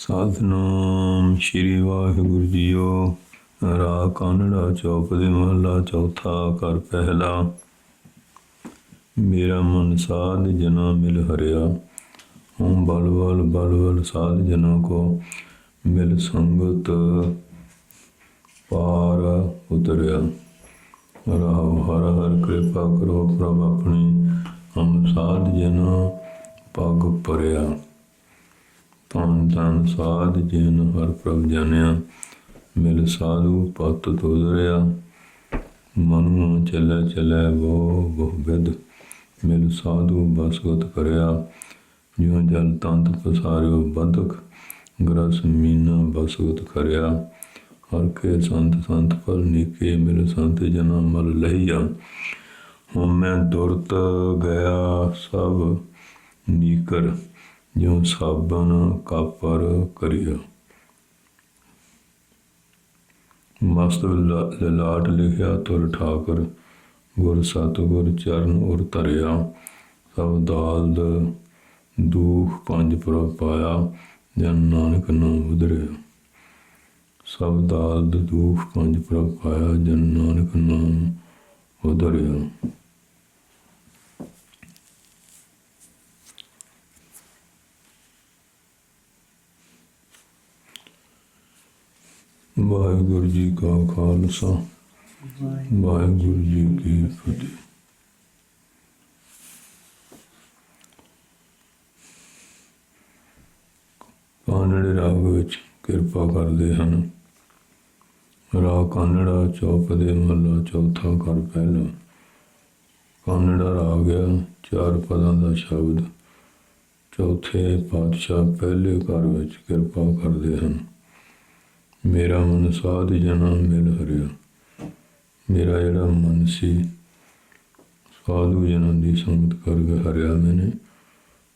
Satnam Shri Waheguru JIO. ਰਾ ਕਾਨੜਾ chop ਦੇ ਮਹਲਾ ਚੌਥਾ ਕਰ ਪਹਿਲਾ। ਮੇਰਾ ਮਨ ਸਾਧ ਜਨਾ ਮਿਲ ਹਰਿਆ। ਹੂੰ, ਬਲ ਬਲ ਬਲ ਬਲ ਸਾਧ ਜਨਾ ਕੋ ਮਿਲ ਸੰਗਤ ਪਾਰ ਉਤਰਿਆ। ਰਾਮ ਹਰ ਹਰ ਕਿਰਪਾ ਕਰੋ ਪ੍ਰਭ ਆਪਣੀ। ਹਮ ਸਾਧ ਜਨਾ ਪਗ ਪਰਿਆ ਤਨ ਤਨ ਸਾਧ ਜਿਨ ਹਰ ਪ੍ਰਭ ਜਾਣਿਆ, ਮਿਲ ਸਾਧੂ ਪਤ ਤੋਦਰਿਆ ਮਨੁ ਚੱਲੇ ਚੱਲੇ ਵੋ ਬਹੁ ਵਿਦ, ਮਿਲ ਸਾਧੂ ਬਸਗਤ ਕਰਿਆ। ਜਿਉ ਜਲ ਤੰਤ ਪਸਾਰਿਓ ਬਦਕ ਗਰਸ ਮੀਨਾ ਬਸਗਤ ਕਰਿਆ। ਹਰ ਕੇ ਸੰਤ ਸੰਤ ਫਲ ਨੀਕੇ, ਮਿਲ ਸੰਤ ਜਨਾ ਮਲ ਲਈਆ ਹੁਣ ਮੈਂ ਦੁਰਤ ਗਿਆ ਸਭ ਨੀਕਰ ਜਿਉ ਸਾਬਨ ਕਾਪਰ ਕਰਿਆ। ਮਸਤ ਲਾ- ਲਲਾਟ ਲਿਖਿਆ, ਤੁਰ ਠਾਕਰ, ਗੁਰ ਸਤਿਗੁਰ ਚਰਨ ਉਰ ਧਰਿਆ। ਸਭ ਦਾਲ ਦੂਖ ਪੰਜ ਪੁਰ ਪਾਇਆ, ਜਨ ਨਾਨਕ ਨਾਮ ਉਧਰਿਆ। ਸਭ ਦਾਲ ਦੂਖ ਪੰਜ ਪ੍ਰਭ ਪਾਇਆ, ਜਨ ਨਾਨਕ ਨਾਮ ਉਧਰਿਆ। ਵਾਹਿਗੁਰੂ ਜੀ ਕਾ ਖਾਲਸਾ। ਵਾਹਿਗੁਰੂ ਜੀ ਕੀ ਫਤਿਹ। ਕਾਨੜੇ ਰਾਗ ਵਿੱਚ ਕਿਰਪਾ ਕਰਦੇ ਹਨ। ਰਾਗ ਕਾਨੜਾ ਚੌਪ ਦੇ ਮਹਲਾ ਚੌਥਾ ਕਰ ਪਹਿਲਾ। ਕਾਨੜਾ ਰਾਗ ਗਿਆ ਚਾਰ ਪਦਾਂ ਦਾ ਸ਼ਬਦ। ਚੌਥੇ ਪਾਤਸ਼ਾਹ ਪਹਿਲੇ ਘਰ ਵਿੱਚ ਕਿਰਪਾ ਕਰਦੇ ਹਨ। ਮੇਰਾ ਮਨ ਸਾਧ ਜਨਾ ਮਿਲ ਹਰਿਆ ਮੇਰਾ ਜਿਹੜਾ ਮਨ ਸੀ, ਸਾਧੂ ਜਨਾਂ ਦੀ ਸੰਗਤ ਕਰਕੇ ਹਰਿਆ ਮੈਨੇ।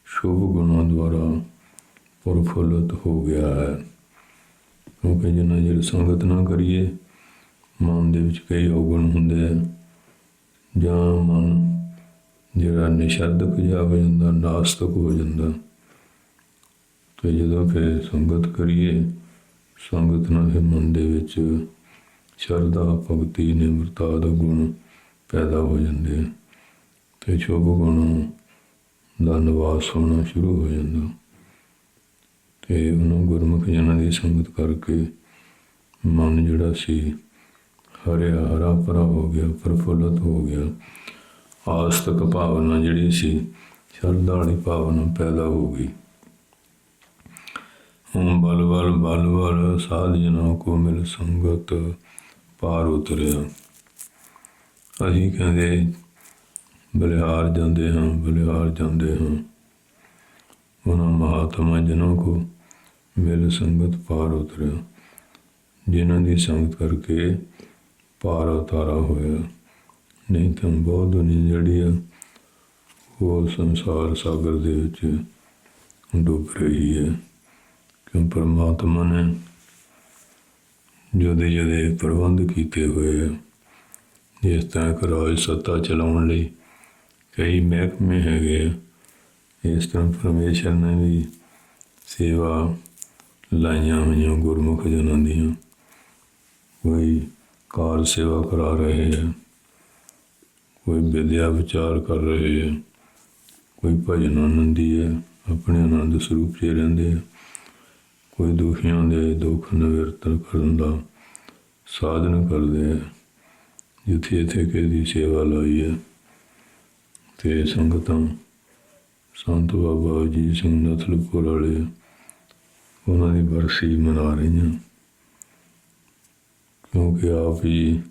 ਸ਼ੁਭ ਗੁਣਾਂ ਦੁਆਰਾ ਪ੍ਰਫੁੱਲਤ ਹੋ ਗਿਆ ਹੈ। ਕਿਉਂਕਿ ਜਿੰਨਾ ਜਿਹੜੀ ਸੰਗਤ ਨਾ ਕਰੀਏ, ਮਨ ਦੇ ਵਿੱਚ ਕਈ ਔਗਣ ਹੁੰਦੇ ਆ। ਜਾਂ ਮਨ ਜਿਹੜਾ ਨਿਸ਼ਦਕ ਜਿਹਾ ਹੋ ਜਾਂਦਾ, ਨਾਸਤਕ ਹੋ ਜਾਂਦਾ। ਤੇ ਜਦੋਂ ਫਿਰ ਸੰਗਤ ਕਰੀਏ ਸੰਗਤ ਨਾਲ ਹੀ ਮਨ ਦੇ ਵਿੱਚ ਸ਼ਰਧਾ, ਭਗਤੀ, ਨਿਮਰਤਾ ਦਾ ਗੁਣ ਪੈਦਾ ਹੋ ਜਾਂਦੇ ਆ ਤੇ ਸ਼ੁਭ ਗੁਣ ਦਾ ਨਿਵਾਸ ਹੋਣਾ ਸ਼ੁਰੂ ਹੋ ਜਾਂਦਾ। ਤੇ ਉਹਨੂੰ ਗੁਰਮੁਖ ਜਨਾਂ ਦੀ ਸੰਗਤ ਕਰਕੇ ਮਨ ਜਿਹੜਾ ਸੀ ਹਰਿਆ, ਹਰਾ ਭਰਾ ਹੋ ਗਿਆ, ਪ੍ਰਫੁੱਲਤ ਹੋ ਗਿਆ। ਆਸਤਕ ਭਾਵਨਾ ਜਿਹੜੀ ਸੀ ਸ਼ਰਧਾ ਵਾਲੀ ਭਾਵਨਾ ਪੈਦਾ ਹੋ ਗਈ। ਹੂੰ ਬਲ ਬਲ ਬਲ ਬਲ ਸਾਧ ਜਨਾਂ ਕੋ ਮਿਲ ਸੰਗਤ ਪਾਰ ਉਤਰਿਆ। ਅਸੀਂ ਕਹਿੰਦੇ, ਬਲਿਹਾਰ ਜਾਂਦੇ ਹਾਂ, ਬਲਿਹਾਰ ਜਾਂਦੇ ਹਾਂ। ਉਹਨਾਂ ਮਹਾਤਮਾ ਜਨਾਂ ਕੋ ਮਿਲ ਸੰਗਤ ਪਾਰ ਉਤਰਿਆ, ਜਿਨ੍ਹਾਂ ਦੀ ਸੰਗਤ ਕਰਕੇ ਪਾਰ ਉਤਾਰਾ ਹੋਇਆ। ਨਹੀਂ ਤਾਂ ਬਹੁਤ ਦੁਨੀਆ ਜਿਹੜੀ ਆ, ਉਹ ਸੰਸਾਰ ਸਾਗਰ ਦੇ ਵਿੱਚ ਡੁੱਬ ਰਹੀ ਹੈ। ਕਿਉਂ ਪਰਮਾਤਮਾ ਨੇ ਜਦੇ ਜਦੇ ਪ੍ਰਬੰਧ ਕੀਤੇ ਹੋਏ ਆ। ਜਿਸ ਤਰ੍ਹਾਂ ਕਿ ਰਾਜ ਸੱਤਾ ਚਲਾਉਣ ਲਈ ਕਈ ਮਹਿਕਮੇ ਹੈਗੇ ਆ। ਇਸ ਤਰ੍ਹਾਂ ਪਰਮੇਸ਼ਰ ਨੇ ਵੀ ਸੇਵਾ ਲਾਈਆਂ ਹੋਈਆਂ ਗੁਰਮੁਖ ਜਨਾਂ ਦੀਆਂ। ਕੋਈ ਕਾਰ ਸੇਵਾ ਕਰਾ ਰਹੇ ਹੈ ਕੋਈ ਵਿਦਿਆ ਵਿਚਾਰ ਕਰ ਰਹੇ ਹੈ ਕੋਈ ਭਜਨ ਆਨੰਦੀ ਹੈ ਆਪਣੇ ਆਨੰਦ ਸਰੂਪ 'ਚ ਰਹਿੰਦੇ ਆ। ਕੋਈ ਦੁਖੀਆਂ ਦੇ ਦੁੱਖ ਨਿਵਰਤਨ ਕਰਨ ਦਾ ਸਾਧਨ ਕਰਦੇ ਆ। ਜਿੱਥੇ ਇੱਥੇ ਕਿਸੇ ਦੀ ਸੇਵਾ ਲਾਈ ਹੈ ਤੇ ਸੰਗਤਾਂ, ਸੰਤ ਬਾਬਾ ਅਜੀਤ ਸਿੰਘ ਨਥਲਪੁਰ ਵਾਲੇ, ਉਹਨਾਂ ਦੀ ਬਰਸੀ ਮਨਾ ਰਹੀਆਂ। ਕਿਉਂਕਿ ਆਪ ਹੀ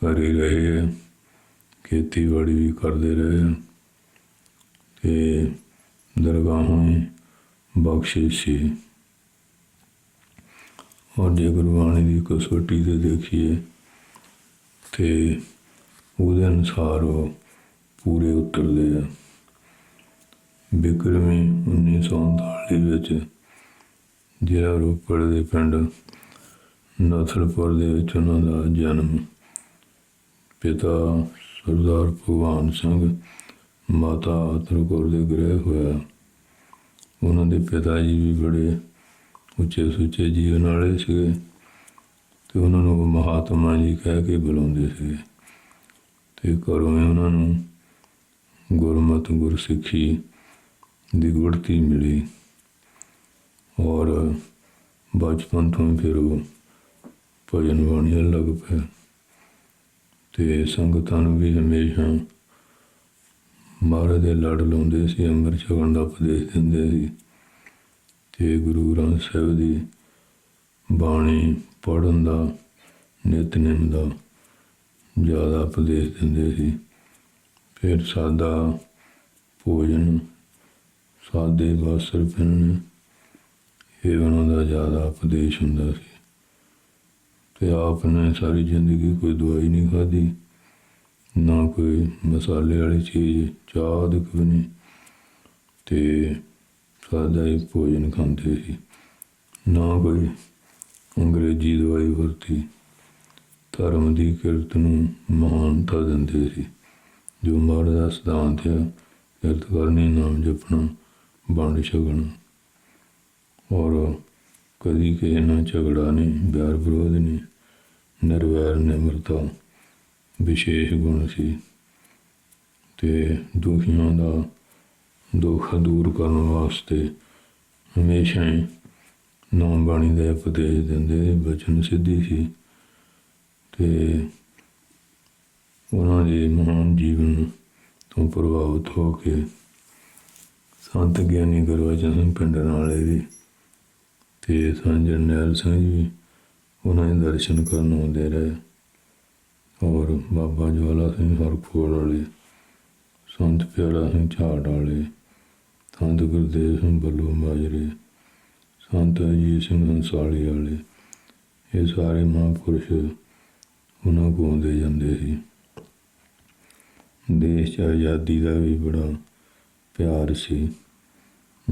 ਕਰ ਹੀ ਰਹੇ ਆ, ਖੇਤੀਬਾੜੀ ਵੀ ਕਰਦੇ ਰਹੇ ਆ। ਤੇ ਦਰਗਾਹੋਂ ਹੀ ਬਖਸ਼ਿਸ਼ ਸੀ। ਔਰ ਜੇ ਗੁਰਬਾਣੀ ਦੀ ਕਸੌਟੀ ਤੇ ਦੇਖੀਏ ਤੇ ਉਹਦੇ ਅਨੁਸਾਰ ਉਹ ਪੂਰੇ ਉਤਰਦੇ ਆ ਬਿਕਰਮੀ 1939 ਵਿੱਚ ਜਿਹੜਾ ਰੋਪੜ ਦੇ ਪਿੰਡ ਨਥਲਪੁਰ ਦੇ ਵਿੱਚ ਉਹਨਾਂ ਦਾ ਜਨਮ ਪਿਤਾ ਸਰਦਾਰ ਭਗਵਾਨ ਸਿੰਘ ਮਾਤਾ ਅਤਰ ਕੌਰ ਦੇ ਗ੍ਰਹਿ ਹੋਇਆ ਉਹਨਾਂ ਦੇ ਪਿਤਾ ਜੀ ਵੀ ਬੜੇ ਉੱਚੇ ਸੁੱਚੇ ਜੀਵਨ ਵਾਲੇ ਸੀਗੇ ਤੇ ਉਹਨਾਂ ਨੂੰ ਉਹ ਮਹਾਤਮਾ ਜੀ ਕਹਿ ਕੇ ਬੁਲਾਉਂਦੇ ਸੀਗੇ। ਤੇ ਘਰੋਂ ਹੀ ਉਹਨਾਂ ਨੂੰ ਗੁਰਮਤ ਗੁਰਸਿੱਖੀ ਦੀ ਗੁੜਤੀ ਮਿਲੀ। ਔਰ ਬਚਪਨ ਤੋਂ ਹੀ ਫਿਰ ਉਹ ਭਜਨ ਬਾਣੀਆਂ ਲੱਗ ਪਿਆ ਤੇ ਸੰਗਤਾਂ ਨੂੰ ਵੀ ਹਮੇਸ਼ਾ ਮਹਾਰਾਜ ਦੇ ਲੜ ਲਾਉਂਦੇ ਸੀ, ਅੰਮ੍ਰਿਤ ਛਕਣ ਦਾ ਉਪਦੇਸ਼ ਦਿੰਦੇ ਸੀ। ਤੇ ਗੁਰੂ ਗ੍ਰੰਥ ਸਾਹਿਬ ਦੀ ਬਾਣੀ ਪੜ੍ਹਨ ਦਾ ਨਿਤਨੇਮ ਦਾ ਜ਼ਿਆਦਾ ਉਪਦੇਸ਼ ਦਿੰਦੇ ਸੀ। ਫਿਰ ਸਾਦਾ ਭੋਜਨ, ਸਾਦੇ ਵਸਤਰ ਪਹਿਨਣੇ ਇਹ ਉਹਨਾਂ ਦਾ ਜ਼ਿਆਦਾ ਉਪਦੇਸ਼ ਹੁੰਦਾ ਸੀ। ਤੇ ਆਪ ਨੇ ਸਾਰੀ ਜ਼ਿੰਦਗੀ ਕੋਈ ਦਵਾਈ ਨਹੀਂ ਖਾਧੀ, ਨਾ ਕੋਈ ਮਸਾਲੇ ਵਾਲੀ ਚੀਜ਼, ਚਾਹ ਦੀ ਕੋਈ ਨਹੀਂ। ਤੇ ਸਾਦਾ ਹੀ ਭੋਜਨ ਖਾਂਦੇ ਸੀ। ਨਾ ਕੋਈ ਅੰਗਰੇਜ਼ੀ ਦਵਾਈ ਵਰਤੀ। ਧਰਮ ਦੀ ਕਿਰਤ ਨੂੰ ਮਹਾਨਤਾ ਦਿੰਦੇ ਸੀ। ਜੋ ਮਹਾਰਾਜ ਦਾ ਸਿਧਾਂਤ ਹੈ ਕਿਰਤ ਕਰਨੀ, ਨਾਮ ਜਪਣਾ, ਵੰਡ ਛਕਣਾ। ਔਰ ਕਦੀ ਕਿਸੇ ਨਾਲ ਝਗੜਾ ਨਹੀਂ ਪਿਆਰ ਵਿਰੋਧ ਨਹੀਂ, ਨਿਰਵੈਰ, ਨਿਮਰਤਾ ਵਿਸ਼ੇਸ਼ ਗੁਣ ਸੀ। ਤੇ ਦੁਖੀਆਂ ਦਾ ਦੁੱਖ ਦੂਰ ਕਰਨ ਵਾਸਤੇ ਹਮੇਸ਼ਾ ਹੀ ਨਾਮ ਬਾਣੀ ਦੇ ਉਪਦੇਸ਼ ਦਿੰਦੇ ਬਚਨ ਸਿੱਧੀ ਸੀ। ਤੇ ਉਹਨਾਂ ਦੇ ਮਹਾਨ ਜੀਵਨ ਤੋਂ ਪ੍ਰਭਾਵਿਤ ਹੋ ਕੇ ਸੰਤ ਗਿਆਨੀ ਗੁਰਵਚਨ ਸਿੰਘ ਪਿੰਡ ਨਾਲੇ ਵੀ ਤੇ ਸੰਤ ਜਰਨੈਲ ਸਿੰਘ ਵੀ ਉਹਨਾਂ ਦੇ ਦਰਸ਼ਨ ਕਰਨ ਆਉਂਦੇ ਰਹੇ। ਔਰ ਬਾਬਾ ਜਵਾਲਾ ਸਿੰਘ ਹਰਖੋੜ ਵਾਲੇ, ਸੰਤ ਪਿਆਰਾ ਸਿੰਘ ਝਾੜ ਵਾਲੇ ਸੰਤ ਗੁਰਦੇਵ ਸਿੰਘ ਬੱਲੂ ਮਾਜਰੇ, ਸੰਤ ਅਜੀਤ ਸਿੰਘ ਹੰਸਾਲੀ ਵਾਲੇ, ਇਹ ਸਾਰੇ ਮਹਾਂਪੁਰਸ਼ ਉਹਨਾਂ ਕੋਲ ਆਉਂਦੇ ਜਾਂਦੇ ਸੀ। ਦੇਸ਼ 'ਚ ਆਜ਼ਾਦੀ ਦਾ ਵੀ ਬੜਾ ਪਿਆਰ ਸੀ।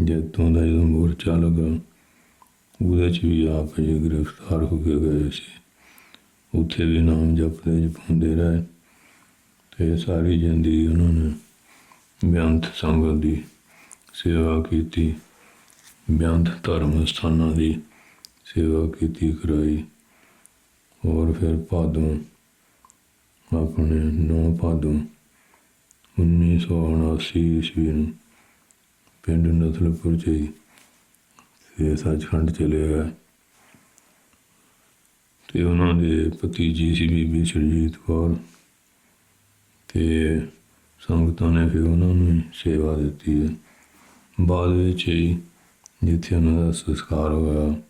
ਜਦੋਂ ਦਾ ਜਦੋਂ ਮੋਰਚਾ ਲੱਗਾ, ਉਹਦੇ 'ਚ ਵੀ ਆਪ ਜੀ ਗ੍ਰਿਫਤਾਰ ਹੋ ਕੇ ਗਏ ਸੀ। ਉੱਥੇ ਵੀ ਨਾਮ ਜਪਦੇ ਜਪਾਉਂਦੇ ਰਹੇ ਤੇ ਸਾਰੀ ਜ਼ਿੰਦਗੀ ਉਹਨਾਂ ਨੇ ਬੇਅੰਤ ਸੰਗਤ ਦੀ ਸੇਵਾ ਕੀਤੀ ਬੇਅੰਤ ਧਰਮ ਸਥਾਨਾਂ ਦੀ ਸੇਵਾ ਕੀਤੀ, ਕਰਾਈ। ਔਰ ਫਿਰ ਭਾਦੋਂ, ਆਪਣੇ ਨੌ ਭਾਦੋਂ 1979 ਈਸਵੀ ਨੂੰ ਪਿੰਡ ਨਥਲਪੁਰ ਚ ਹੀ ਤੇ ਸੱਚਖੰਡ ਚਲੇ ਗਏ ਤੇ ਉਹਨਾਂ ਦੇ ਭਤੀਜੀ ਸੀ ਬੀਬੀ ਸਰਜੀਤ ਕੌਰ ਤੇ ਸੰਗਤਾਂ ਨੇ ਫਿਰ ਉਹਨਾਂ ਨੂੰ ਸੇਵਾ ਦਿੱਤੀ ਹੈ। ਬਾਅਦ ਵਿੱਚ ਹੀ ਜਿੱਥੇ ਉਹਨਾਂ ਦਾ ਸੰਸਕਾਰ ਹੋਇਆ,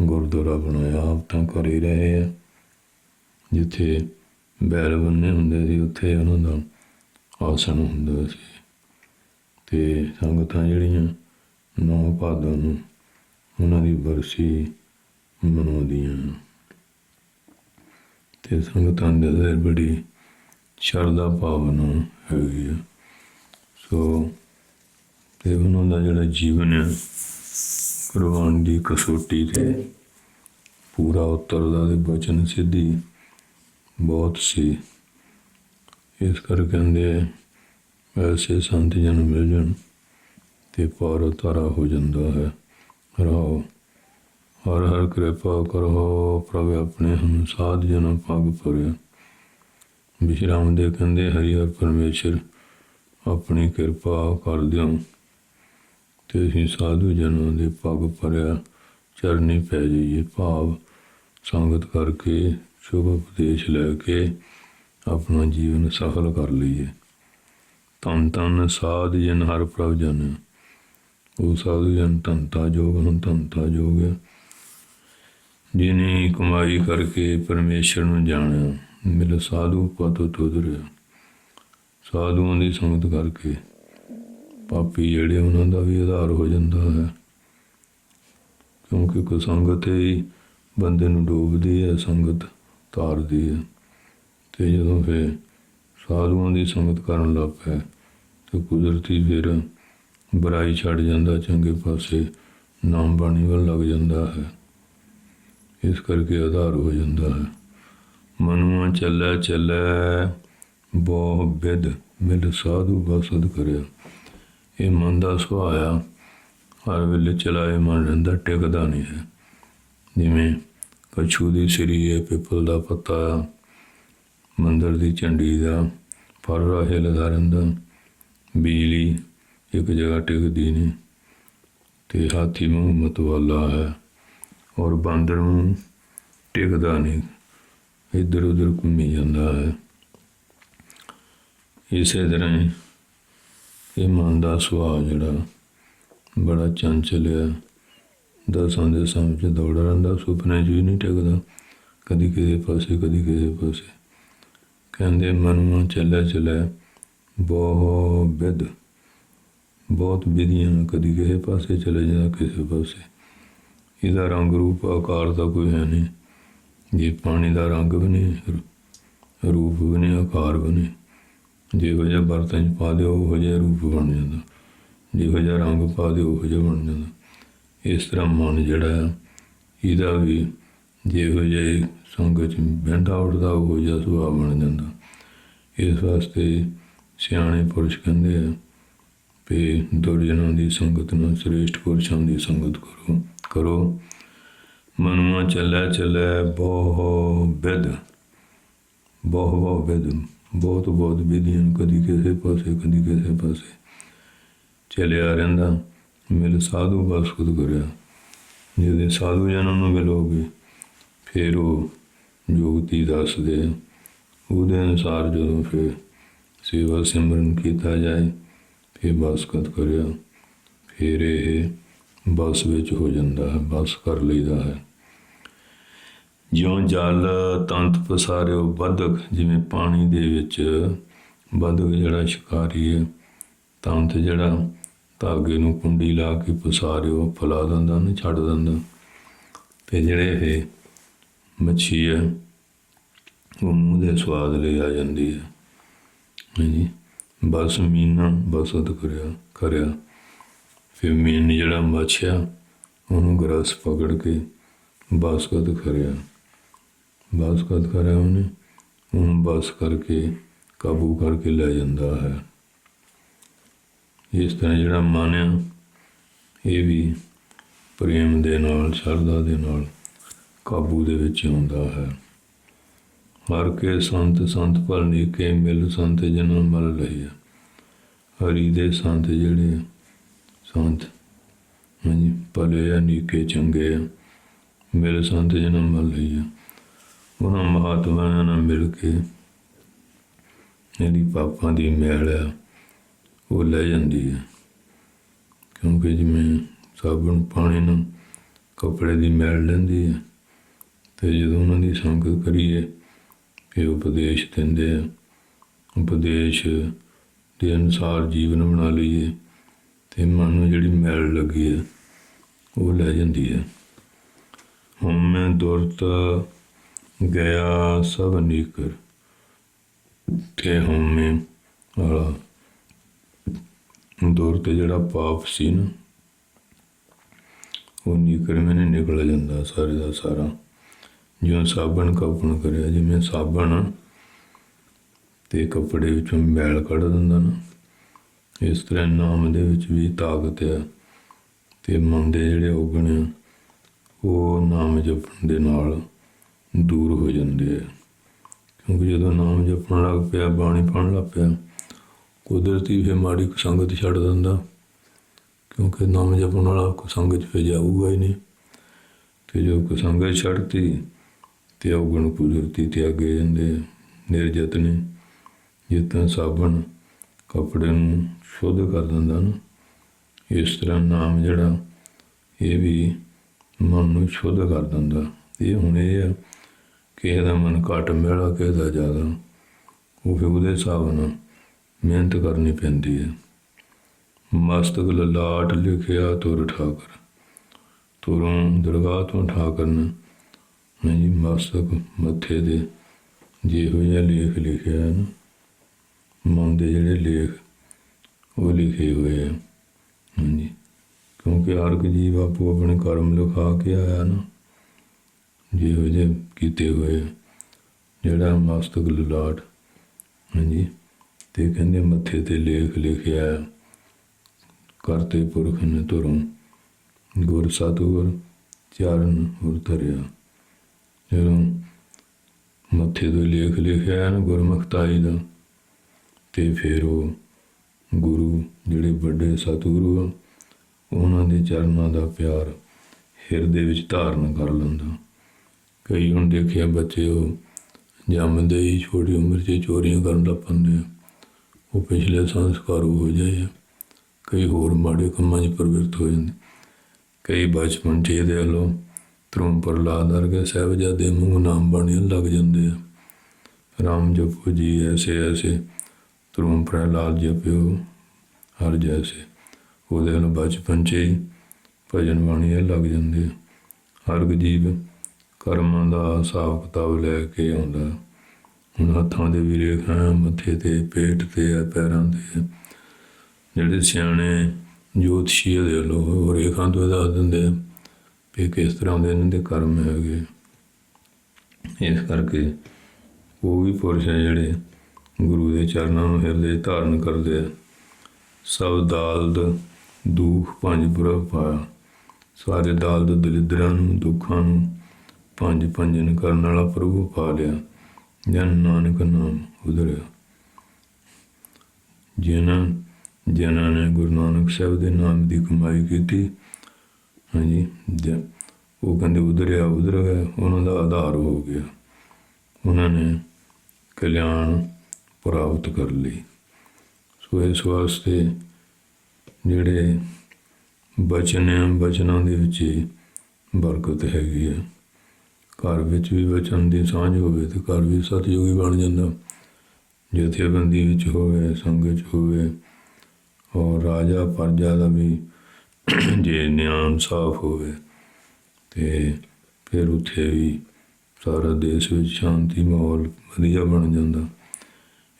ਗੁਰਦੁਆਰਾ ਬਣਾਇਆ, ਆਪ ਤਾਂ ਕਰ ਹੀ ਰਹੇ ਆ। ਜਿੱਥੇ ਬੈਲ ਬੰਨੇ ਹੁੰਦੇ ਸੀ, ਉੱਥੇ ਉਹਨਾਂ ਦਾ ਆਸਣ ਹੁੰਦਾ ਸੀ। ਤੇ ਸੰਗਤਾਂ ਜਿਹੜੀਆਂ ਨੌ ਭਾਦੋਂ ਨੂੰ ਉਹਨਾਂ ਦੀ ਬਰਸੀ ਮਨਾਉਂਦੀਆਂ ਤੇ ਸੰਗਤਾਂ ਦੇ ਅੰਦਰ ਬੜੀ ਸ਼ਰਧਾ ਭਾਵਨਾ ਹੈਗੀ ਆ। ਸੋ ਤੇ ਉਹਨਾਂ ਦਾ ਜਿਹੜਾ ਜੀਵਨ ਹੈ ਕੁਰਬਾਨ ਦੀ ਕਸੋਟੀ ਤੇ ਪੂਰਾ ਉਤਰਦਾ ਤੇ ਬਚਨ ਸਿੱਧੀ ਬਹੁਤ ਸੀ। ਇਸ ਕਰਕੇ ਕਹਿੰਦੇ ਆ, ਐਸੇ ਸੰਤ ਜਨ ਮਿਲ ਜਾਣ ਤੇ ਪਾਰ ਉਤਾਰਾ ਹੋ ਜਾਂਦਾ ਹੈ। ਰਹਾਓ ਹਰ ਹਰ ਕਿਰਪਾ ਕਰੋ ਪ੍ਰਭ ਆਪਣੇ ਹਮ ਸਾਧ ਜਨ ਪਗ ਪਰਿਆ ਵਿਸ਼ਰਾਮ ਦੇ ਕਹਿੰਦੇ ਹਰੀ ਹਰ ਪਰਮੇਸ਼ਰ ਆਪਣੀ ਕਿਰਪਾ ਕਰ ਦਿਓ ਤੇ ਅਸੀਂ ਸਾਧੂ ਜਨਾਂ ਦੇ ਪਗ ਪਰਿਆ ਚਰਨੀ ਪੈ ਜਾਈਏ ਭਾਵ। ਸੰਗਤ ਕਰਕੇ ਸ਼ੁਭ ਉਪਦੇਸ਼ ਲੈ ਕੇ ਆਪਣਾ ਜੀਵਨ ਸਫਲ ਕਰ ਲਈਏ। ਤਨ ਤਨ ਸਾਧ ਜਨ ਹਰ ਪ੍ਰਭ ਜਨ। ਉਹ ਸਾਧੂ ਜਨ ਤੰਤਾ ਜੋਗ ਨੂੰ ਤੰਤਾ ਜੋਗ ਹੈ। ਜਿਨੇ ਕਮਾਈ ਕਰਕੇ ਪਰਮੇਸ਼ਰ ਨੂੰ ਜਾਣਿਆ, ਮਿਲ ਸਾਧੂ ਪਤ ਤੁਦਰਿਆ ਸਾਧੂਆਂ ਦੀ ਸੰਗਤ ਕਰਕੇ ਪਾਪੀ ਜਿਹੜੇ ਉਹਨਾਂ ਦਾ ਵੀ ਆਧਾਰ ਹੋ ਜਾਂਦਾ ਹੈ। ਕਿਉਂਕਿ ਕੋ ਸੰਗਤ ਹੀ ਬੰਦੇ ਨੂੰ ਡੋਬਦੀ ਹੈ, ਸੰਗਤ ਤਾਰਦੀ ਹੈ। ਤੇ ਜਦੋਂ ਫਿਰ ਸਾਧੂਆਂ ਦੀ ਸੰਗਤ ਕਰਨ ਲੱਗ ਪਏ, ਤੇ ਕੁਦਰਤੀ ਫਿਰ ਬੁਰਾਈ ਛੱਡ ਜਾਂਦਾ, ਚੰਗੇ ਪਾਸੇ ਨਾਮ ਬਾਣੀ ਵੱਲ ਲੱਗ ਜਾਂਦਾ ਹੈ। ਇਸ ਕਰਕੇ ਆਧਾਰ ਹੋ ਜਾਂਦਾ ਹੈ। ਮਨੁਆ ਚੱਲੈ ਚੱਲੈ, ਬਹੁ ਬਿਦ ਮਿਲ ਸਾਧੂ ਬਸਦ ਕਰਿਆ। ਇਹ ਮਨ ਦਾ ਸੁਭਾਅ ਆ, ਹਰ ਵੇਲੇ ਚਲਾਏ ਮਨ ਰਹਿੰਦਾ, ਟਿਕਦਾ ਨਹੀਂ ਹੈ। ਜਿਵੇਂ ਕਛੂ ਦੀ ਸਰੀ ਹੈ ਪਿੱਪਲ ਦਾ ਪੱਤਾ ਆ ਮੰਦਰ ਦੀ ਝੰਡੀ ਦਾ ਫਲ ਰਹੇ ਲਗਾ ਰਹਿੰਦਾ, ਬਿਜਲੀ ਇੱਕ ਜਗ੍ਹਾ ਟਿਕਦੀ ਨਹੀਂ। ਤੇ ਹਾਥੀ ਮੂੰਹ ਮਤਵਾਲਾ ਹੈ ਔਰ ਬਾਂਦਰ ਮੂੰਹ ਟਿਕਦਾ ਨਹੀਂ ਇੱਧਰ ਉੱਧਰ ਘੁੰਮੀ ਜਾਂਦਾ ਹੈ। ਇਸੇ ਤਰ੍ਹਾਂ ਇਹ ਮਨ ਦਾ ਸੁਭਾਅ ਜਿਹੜਾ ਬੜਾ ਚੰਚਲ ਹੈ ਦਸਾਂ ਦੇ ਸਮਝ ਦੌੜ ਰਹਿੰਦਾ, ਸੁਪਨੇ 'ਚ ਵੀ ਨਹੀਂ ਟਿਕਦਾ। ਕਦੀ ਕਿਸੇ ਪਾਸੇ, ਕਦੀ ਕਿਸੇ ਪਾਸੇ। ਕਹਿੰਦੇ ਮਨੁਆ ਚੱਲਿਆ ਚੱਲਿਆ। ਬਹੁਤ ਵਿਦ ਬਹੁਤ ਵਿਧੀਆਂ ਕਦੀ ਕਿਸੇ ਪਾਸੇ ਚਲੇ ਜਾਂਦਾ ਕਿਸੇ ਪਾਸੇ। ਇਹਦਾ ਰੰਗ ਰੂਪ ਆਕਾਰ ਦਾ ਕੋਈ ਹੈ ਨਹੀਂ। ਜੇ ਪਾਣੀ ਦਾ ਰੰਗ ਵੀ ਨਹੀਂ, ਰੂਪ ਵੀ ਨਹੀਂ, ਆਕਾਰ ਵੀ ਨਹੀਂ। ਜਿਹੋ ਜਿਹਾ ਬਰਤਨ 'ਚ ਪਾ ਦਿਓ, ਉਹੋ ਜਿਹਾ ਰੂਪ ਬਣ ਜਾਂਦਾ। ਜਿਹੋ ਜਿਹਾ ਰੰਗ ਪਾ ਦਿਓ, ਉਹੋ ਜਿਹਾ ਬਣ ਜਾਂਦਾ। ਇਸ ਤਰ੍ਹਾਂ ਮਨ ਜਿਹੜਾ ਹੈ ਇਹਦਾ ਵੀ ਜਿਹੋ ਜਿਹੇ ਸੰਗਤ 'ਚ ਬਹਿੰਦਾ, ਉੱਠਦਾ, ਉਹੋ ਜਿਹਾ ਸੁਭਾਅ ਬਣ ਜਾਂਦਾ। ਇਸ ਵਾਸਤੇ ਸਿਆਣੇ ਪੁਰਸ਼ ਕਹਿੰਦੇ ਆ ਵੀ ਦੁਰਜਨਾਂ ਦੀ ਸੰਗਤ ਨੂੰ, ਸ੍ਰੇਸ਼ਟ ਪੁਰਸ਼ਾਂ ਦੀ ਸੰਗਤ ਕਰੋ ਕਰੋ। ਮਨੁਆ ਚੱਲੇ ਚੱਲੇ ਬਹੁ ਬਿਦ ਬਹੁ ਬਹੁ ਬਿਦ ਬਹੁਤ ਬਹੁਤ ਵਿਧੀਆਂ ਕਦੀ ਕਿਸੇ ਪਾਸੇ, ਕਦੀ ਕਿਸੇ ਪਾਸੇ। ਚਲਿਆ ਰਹਿੰਦਾ, ਮੇਰੇ ਸਾਧੂ ਬਸ ਖੁਦ ਕਰਿਆ। ਜਿਹਦੇ ਸਾਧੂ ਜਨਾਂ ਨੂੰ ਮਿਲੋਗੇ, ਫਿਰ ਉਹ ਜੋਗਤੀ ਦੱਸਦੇ ਆ। ਉਹਦੇ ਅਨੁਸਾਰ ਜਦੋਂ ਫਿਰ ਸੇਵਾ ਸਿਮਰਨ ਕੀਤਾ ਜਾਏ, ਫਿਰ ਬਸਕਤ ਕਰਿਆ। ਫਿਰ ਇਹ ਬਸ ਵਿੱਚ ਹੋ ਜਾਂਦਾ ਹੈ, ਬਸ ਕਰ ਲਈਦਾ ਹੈ। ਜਿਉਂ ਜਲ ਤੰਤ ਪਸਾਰਿਓ ਬਦਕ ਜਿਵੇਂ ਪਾਣੀ ਦੇ ਵਿੱਚ ਬਦਕ ਜਿਹੜਾ ਸ਼ਿਕਾਰੀ ਹੈ ਤੰਤ ਜਿਹੜਾ ਧਾਗੇ ਨੂੰ ਕੁੰਡੀ ਲਾ ਕੇ ਪਸਾਰਿਓ, ਫਲਾ ਦਿੰਦਾ ਨਹੀਂ ਛੱਡ ਦਿੰਦਾ। ਤੇ ਜਿਹੜੇ ਇਹ ਮੱਛੀ ਹੈ ਉਹ ਮੂੰਹ ਦੇ ਸਵਾਦ ਲਈ ਆ ਜਾਂਦੀ ਹੈ ਹਾਂਜੀ। ਬਸ ਮੀਨਾ ਬਸਤ ਕਰਿਆ ਕਰਿਆ। ਫਿਰ ਮੀਨ ਜਿਹੜਾ ਮੱਛਿਆ ਉਹਨੂੰ ਗਰਸ ਪਕੜ ਕੇ ਬਾਸਕਤ ਕਰਿਆ। ਬਾਸਕਤ ਕਰਿਆ ਉਹਨੇ। ਉਹਨੂੰ ਬਸ ਕਰਕੇ, ਕਾਬੂ ਕਰਕੇ ਲੈ ਜਾਂਦਾ ਹੈ। ਇਸ ਤਰ੍ਹਾਂ ਜਿਹੜਾ ਮਨ ਆ ਇਹ ਵੀ ਪ੍ਰੇਮ ਦੇ ਨਾਲ, ਸ਼ਰਧਾ ਦੇ ਨਾਲ ਕਾਬੂ ਦੇ ਵਿੱਚ ਆਉਂਦਾ ਹੈ। ਹਰ ਕੇ ਸੰਤ ਸੰਤ ਭਲਨੀ ਕੇ ਮਿਲ ਸੰਤ ਜਨਮ ਮਲ ਲਈਆ ਹਰੀ ਦੇ ਸੰਤ ਜਿਹੜੇ ਸੰਤ ਹਾਂਜੀ, ਭਲੇ ਆ, ਨੀਕੇ, ਚੰਗੇ ਆ, ਮਿਲ ਸੰਤ ਜਨਮ ਮਲ ਲਈਆ ਉਹਨਾਂ ਮਹਾਤਮਾਵਾਂ ਨਾਲ ਮਿਲ ਕੇ ਜਿਹੜੀ ਪਾਪਾਂ ਦੀ ਮੈਲ ਆ, ਉਹ ਲੈ ਜਾਂਦੀ ਹੈ ਕਿਉਂਕਿ ਜਿਵੇਂ ਸਾਬਣ ਪਾਣੀ ਨੂੰ ਕੱਪੜੇ ਦੀ ਮੈਲ ਲੈਂਦੀ ਹੈ ਤੇ ਜਦੋਂ ਉਹਨਾਂ ਦੀ ਸੰਗਤ ਕਰੀਏ, ਫਿਰ ਉਪਦੇਸ਼ ਦਿੰਦੇ ਆ। ਉਪਦੇਸ਼ ਦੇ ਅਨੁਸਾਰ ਜੀਵਨ ਬਣਾ ਲਈਏ, ਤੇ ਮਨ ਨੂੰ ਜਿਹੜੀ ਮੈਲ ਲੱਗੀ ਹੈ ਉਹ ਲੈ ਜਾਂਦੀ ਹੈ ਹੁਣ ਮੈਂ ਦੁਰਤ ਗਿਆ ਸਭ ਨੀਕਰ ਤੇ ਹੁਣ ਵਾਲਾ। ਦੌਰ ਤੇ ਜਿਹੜਾ ਪਾਪ ਸੀ ਨਾ, ਉਹ ਨੀਕਰ ਮੈਨੇ ਨਿਕਲ ਜਾਂਦਾ ਸਾਰੇ ਦਾ ਸਾਰਾ। ਜਿਵੇਂ ਸਾਬਣ ਕਪਣ ਕਰਿਆ, ਜਿਵੇਂ ਸਾਬਣ ਤੇ ਕੱਪੜੇ ਵਿੱਚੋਂ ਮੈਲ ਕੱਢ ਦਿੰਦਾ ਨਾ, ਇਸ ਤਰ੍ਹਾਂ ਨਾਮ ਦੇ ਵਿੱਚ ਵੀ ਤਾਕਤ ਹੈ ਤੇ ਮਨ ਦੇ ਜਿਹੜੇ ਔਗਣ ਆ, ਉਹ ਨਾਮ ਜਪਣ ਦੇ ਨਾਲ ਦੂਰ ਹੋ ਜਾਂਦੇ ਆ। ਕਿਉਂਕਿ ਜਦੋਂ ਨਾਮ ਜਪਣ ਲੱਗ ਪਿਆ, ਬਾਣੀ ਪੜ੍ਹਨ ਲੱਗ ਪਿਆ, ਕੁਦਰਤੀ ਫਿਰ ਮਾੜੀ ਸੰਗਤ ਛੱਡ ਦਿੰਦਾ। ਕਿਉਂਕਿ ਨਾਮ ਜਪਣ ਵਾਲਾ ਕੁਸੰਗਤ ਫਿਰ ਜਾਊਗਾ ਹੀ ਨਹੀਂ। ਤੇ ਜੋ ਕੁਸੰਗਤ ਛੱਡਤੀ ਤੇ ਔਗਣ ਕੁਦਰਤੀ ਤੇ ਅੱਗੇ ਜਾਂਦੇ ਨਿਰਜਤ ਨੇ ਜਿੱਦਾਂ ਸਾਬਣ ਕੱਪੜੇ ਨੂੰ ਸ਼ੁੱਧ ਕਰ ਦਿੰਦਾ ਨਾ। ਇਸ ਤਰ੍ਹਾਂ ਨਾਮ ਜਿਹੜਾ, ਇਹ ਵੀ ਮਨ ਨੂੰ ਸ਼ੁੱਧ ਕਰ ਦਿੰਦਾ। ਇਹ ਹੁਣ ਇਹ ਆ ਕਿਸੇ ਦਾ ਮਨ ਘੱਟ ਮੇਲਾ ਕਿਸੇ ਦਾ ਜ਼ਿਆਦਾ। ਉਹ ਫਿਰ ਉਹਦੇ ਹਿਸਾਬ ਨਾਲ ਮਿਹਨਤ ਕਰਨੀ ਪੈਂਦੀ ਹੈ। ਮਸਤਕ ਲਲਾਟ ਲਿਖਿਆ ਤੁਰ ਠਾਕਰ। ਤੁਰੋਂ ਦਰਗਾਹ ਤੋਂ ਠਾਕਰ ਨੇ। ਹਾਂਜੀ ਮਸਤਕ ਮੱਥੇ ਦੇ ਜਿਹੋ ਜਿਹਾ ਲੇਖ ਲਿਖਿਆ ਹੈ ਨਾ। ਮਨ ਦੇ ਜਿਹੜੇ ਲੇਖ, ਉਹ ਲਿਖੇ ਹੋਏ ਆ। ਹਾਂਜੀ ਕਿਉਂਕਿ ਹਰ ਇੱਕ ਜੀਵ ਆਪੋ ਆਪਣੇ ਕਰਮ ਲਿਖਾ ਕੇ ਆਇਆ ਨਾ। ਜਿਹੋ ਜਿਹੇ ਕੀਤੇ ਹੋਏ ਜਿਹੜਾ ਮਸਤਕ ਲਲਾਟ, ਹਾਂਜੀ, ਤੇ ਕਹਿੰਦੇ ਮੱਥੇ ਤੇ ਲੇਖ ਲਿਖਿਆ ਕਰਤੇ ਪੁਰਖ ਨੇ ਤੁਰੋਂ ਗੁਰ ਸਤਿਗੁਰ ਚਰਨ ਗੁਰ ਧਰਿਆ ਜਦੋਂ ਮੱਥੇ ਤੋਂ ਲੇਖ ਲਿਖਿਆ ਨਾ ਗੁਰਮੁਖਤਾਈ ਦਾ, ਤੇ ਫਿਰ ਉਹ ਗੁਰੂ ਜਿਹੜੇ ਵੱਡੇ ਸਤਿਗੁਰੂ ਆ, ਉਹਨਾਂ ਦੇ ਚਰਨਾਂ ਦਾ ਪਿਆਰ ਹਿਰਦੇ ਵਿੱਚ ਧਾਰਨ ਕਰ ਲੈਂਦਾ। ਕਈ ਹੁਣ ਦੇਖਿਆ ਬੱਚੇ ਉਹ ਜੰਮਦੇ ਹੀ ਛੋਟੀ ਉਮਰ 'ਚ ਚੋਰੀਆਂ ਕਰਨ ਲੱਗ ਪੈਂਦੇ ਆ। ਉਹ ਪਿਛਲੇ ਸੰਸਕਾਰ ਹੋ ਜਾਏ ਆ। ਕਈ ਹੋਰ ਮਾੜੇ ਕੰਮਾਂ 'ਚ ਪ੍ਰਵਿਰਤ ਹੋ ਜਾਂਦੇ। ਕਈ ਬਚਪਨ 'ਚ ਇਹਦੇ ਵੱਲੋਂ ਧਰਮ ਪ੍ਰਹਲਾਦ ਵਰਗੇ ਸਾਹਿਬਜ਼ਾਦੇ ਮੂੰਹ ਨਾਮ ਬਾਣੀ ਲੱਗ ਜਾਂਦੇ ਆ। ਰਾਮ ਜਪੋ ਜੀ ਐਸੇ ਐਸੇ ਧਰਮ ਪ੍ਰਹਲਾਦ ਜਪਿਓ ਹਰ ਜੈਸੇ। ਉਹਦੇ ਵੱਲੋਂ ਬਚਪਨ 'ਚ ਹੀ ਭਜਨ ਬਾਣੀ ਇਹ ਲੱਗ ਜਾਂਦੇ ਆ। ਹਰ ਜੀਵ ਕਰਮਾਂ ਦਾ ਹਿਸਾਬ ਕਿਤਾਬ ਲੈ ਕੇ ਆਉਂਦਾ। ਹੁਣ ਹੱਥਾਂ ਦੇ ਵੀ ਰੇਖਾਂ ਮੱਥੇ ਤੇ, ਪੇਟ ਤੇ, ਆ ਪੈਰਾਂ ਤੇ। ਜਿਹੜੇ ਸਿਆਣੇ ਜੋਤਸ਼ੀ ਦੇ ਲੋਕ ਉਹ ਰੇਖਾਂ ਤੋਂ ਦੱਸ ਦਿੰਦੇ ਆ ਵੀ ਕਿਸ ਤਰ੍ਹਾਂ ਦੇ ਇਹਨਾਂ ਦੇ ਕਰਮ ਹੈਗੇ। ਇਸ ਕਰਕੇ ਉਹ ਵੀ ਪੁਰਸ਼ ਹੈ ਜਿਹੜੇ ਗੁਰੂ ਦੇ ਚਰਨਾਂ ਨੂੰ ਹਿਰਦੇ ਧਾਰਨ ਕਰਦੇ ਆ। ਸਭ ਦਾਲਦ ਦੁੱਖ ਪੰਜ ਪੁਰਬ ਪਾਇਆ। ਸਾਰੇ ਦਾਲਦ ਦਲਿਦਰਾਂ ਨੂੰ, ਦੁੱਖਾਂ ਨੂੰ ਪੰਜ ਪੰਜਨ ਕਰਨ ਵਾਲਾ ਪ੍ਰਭੂ ਪਾ ਲਿਆ। ਜਨ ਨਾਨਕ ਨਾਮ ਉਧਰਿਆ। ਜਿਨ੍ਹਾਂ ਜਿਨ੍ਹਾਂ ਨੇ ਗੁਰੂ ਨਾਨਕ ਸਾਹਿਬ ਦੇ ਨਾਮ ਦੀ ਕਮਾਈ ਕੀਤੀ, ਹਾਂਜੀ, ਜ- ਉਹ ਕਹਿੰਦੇ ਉਧਰਿਆ, ਉਧਰ ਗਿਆ ਉਹਨਾਂ ਦਾ ਆਧਾਰ ਹੋ ਗਿਆ। ਉਹਨਾਂ ਨੇ ਕਲਿਆਣ ਪ੍ਰਾਪਤ ਕਰ ਲਈ। ਸੋ ਇਸ ਵਾਸਤੇ ਜਿਹੜੇ ਬਚਨ ਹੈ ਬਚਨਾਂ ਦੇ ਵਿੱਚ ਹੀ ਬਰਕਤ ਹੈਗੀ ਹੈ ਘਰ ਵਿੱਚ ਵੀ ਬਚਨ ਦੀ ਸਾਂਝ ਹੋਵੇ ਤੇ ਘਰ ਵੀ ਸਤਿਯੋਗੀ ਬਣ ਜਾਂਦਾ। ਜਥੇਬੰਦੀ ਵਿੱਚ ਹੋਵੇ ਸੰਗ ਵਿੱਚ ਹੋਵੇ ਔਰ ਰਾਜਾ ਪਰਜਾ ਦਾ ਵੀ ਜੇ ਨਿਆਂ ਸਾਫ਼ ਹੋਵੇ ਤੇ ਫਿਰ ਉੱਥੇ ਵੀ ਸਾਰਾ ਦੇਸ਼ ਵਿੱਚ ਸ਼ਾਂਤੀ ਮਾਹੌਲ ਵਧੀਆ ਬਣ ਜਾਂਦਾ।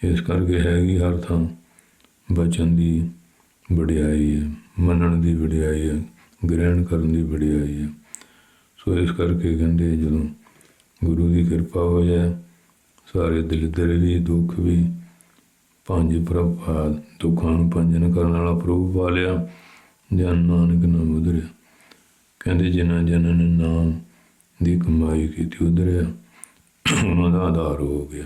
ਇਸ ਕਰਕੇ ਹੈਗੀ ਹਰ ਥਾਂ ਬਚਨ ਦੀ ਵਡਿਆਈ ਹੈ, ਮੰਨਣ ਦੀ ਵਡਿਆਈ ਹੈ, ਗ੍ਰਹਿਣ ਕਰਨ ਦੀ ਵਡਿਆਈ ਹੈ। ਸੋ ਇਸ ਕਰਕੇ ਕਹਿੰਦੇ ਜਦੋਂ ਗੁਰੂ ਦੀ ਕਿਰਪਾ ਹੋ ਜਾਏ, ਸਾਰੇ ਦਿਲ ਵੀ ਦੁੱਖ ਵੀ ਪੰਜ ਪ੍ਰਭਾ, ਦੁੱਖਾਂ ਨੂੰ ਪੰਜਨ ਕਰਨ ਵਾਲਾ ਪ੍ਰਭੂ ਪਾ ਲਿਆ, ਜਨ ਨਾਨਕ ਨਾਮ ਉਧਰਿਆ। ਕਹਿੰਦੇ ਜਿਨ੍ਹਾਂ ਜਿਨ੍ਹਾਂ ਨੇ ਨਾਮ ਦੀ ਕਮਾਈ ਕੀਤੀ ਉਧਰਿਆ, ਉਹਨਾਂ ਦਾ ਆਧਾਰ ਹੋ ਗਿਆ।